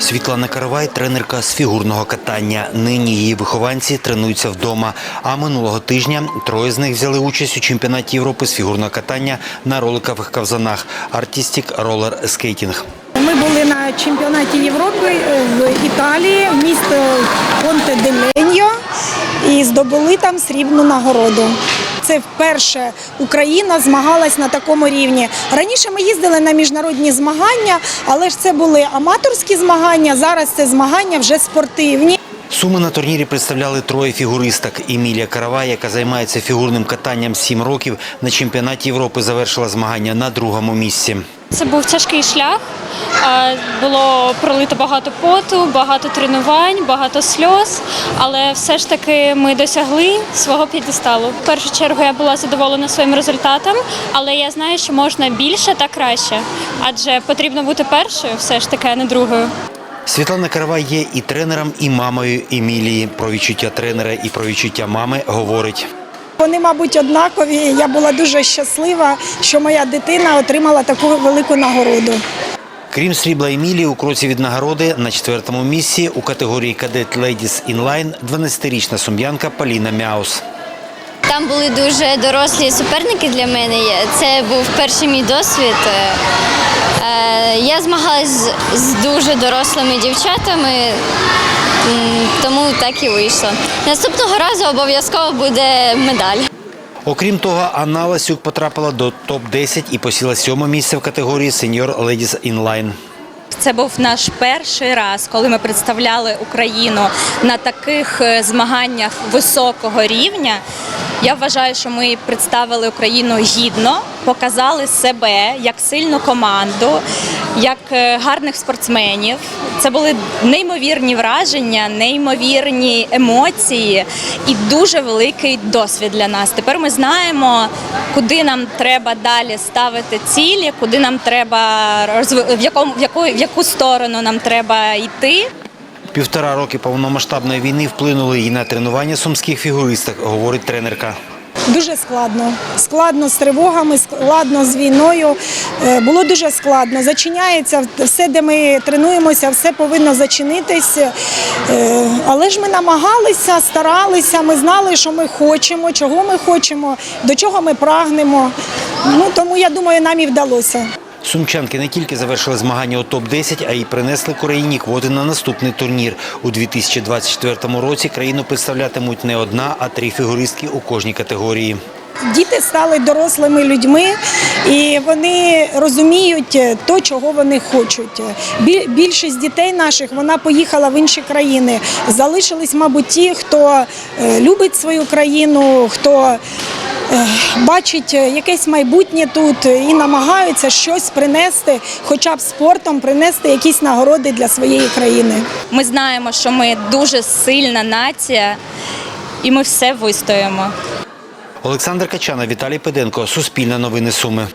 Світлана Каравай – тренерка з фігурного катання. Нині її вихованці тренуються вдома. А минулого тижня троє з них взяли участь у чемпіонаті Європи з фігурного катання на роликових ковзанах «Артістік Ролер Скейтінг». Ми були на чемпіонаті Європи е, в Італії, місто Понте де Леньо, і здобули там срібну нагороду. Це вперше Україна змагалась на такому рівні. Раніше ми їздили на міжнародні змагання, але ж це були аматорські змагання. Зараз це змагання вже спортивні. Суми на турнірі представляли троє фігуристок. Емілія Каравай, яка займається фігурним катанням 7 років, на чемпіонаті Європи завершила змагання на другому місці. Це був тяжкий шлях. Е, Було пролито багато поту, багато тренувань, багато сльоз. Але все ж таки ми досягли свого п'єдесталу. В першу чергу я була задоволена своїм результатом, але я знаю, що можна більше та краще, адже потрібно бути першою, все ж таки, а не другою. Світлана Каравай є і тренером, і мамою Емілії. Про відчуття тренера і про відчуття мами говорить. Вони, мабуть, однакові. Я була дуже щаслива, що моя дитина отримала таку велику нагороду. Крім срібла Емілії, у кроці від нагороди на четвертому місці у категорії кадет Ladies Inline 12-річна сум'янка Поліна Мяус. Там були дуже дорослі суперники для мене. Це був перший мій досвід. Е, Я змагалась з- дуже дорослими дівчатами, так і вийшло. Наступного разу обов'язково буде медаль. Окрім того, Анна Ласюк потрапила до топ-10 і посіла сьоме місце в категорії Senior Ladies Inline. Це був наш перший раз, коли ми представляли Україну на таких е, змаганнях високого рівня. Я вважаю, що ми представили Україну гідно, показали себе як сильну команду, як е, гарних спортсменів. Це були неймовірні враження, неймовірні емоції і дуже великий досвід для нас. Тепер ми знаємо, куди нам треба далі ставити цілі, куди нам треба в якому в яку, в яку сторону нам треба йти. Півтора роки повномасштабної війни вплинули і на тренування сумських фігуристок, говорить тренерка. Дуже складно. Складно з тривогами, складно з війною. Е, Було дуже складно. Зачиняється все, де ми тренуємося, все повинно зачинитись. Е, Але ж ми намагалися, старалися. Ми знали, що ми хочемо, чого ми хочемо, до чого ми прагнемо. Ну тому я думаю, нам і вдалося. Сумчанки не тільки завершили змагання у топ-10, а й принесли Україні квоти на наступний турнір. У 2024 році країну представлятимуть не одна, а три фігуристки у кожній категорії. Діти стали дорослими людьми, і вони розуміють то, чого вони хочуть. Більшість дітей наших вона поїхала в інші країни. Залишились, мабуть, ті, хто е, любить свою країну, хто е, бачить якесь майбутнє тут і намагаються щось принести, хоча б спортом принести якісь нагороди для своєї країни. Ми знаємо, що ми дуже сильна нація, і ми все вистоїмо. Олександр Качана, Віталій Педенко, Суспільне новини Суми.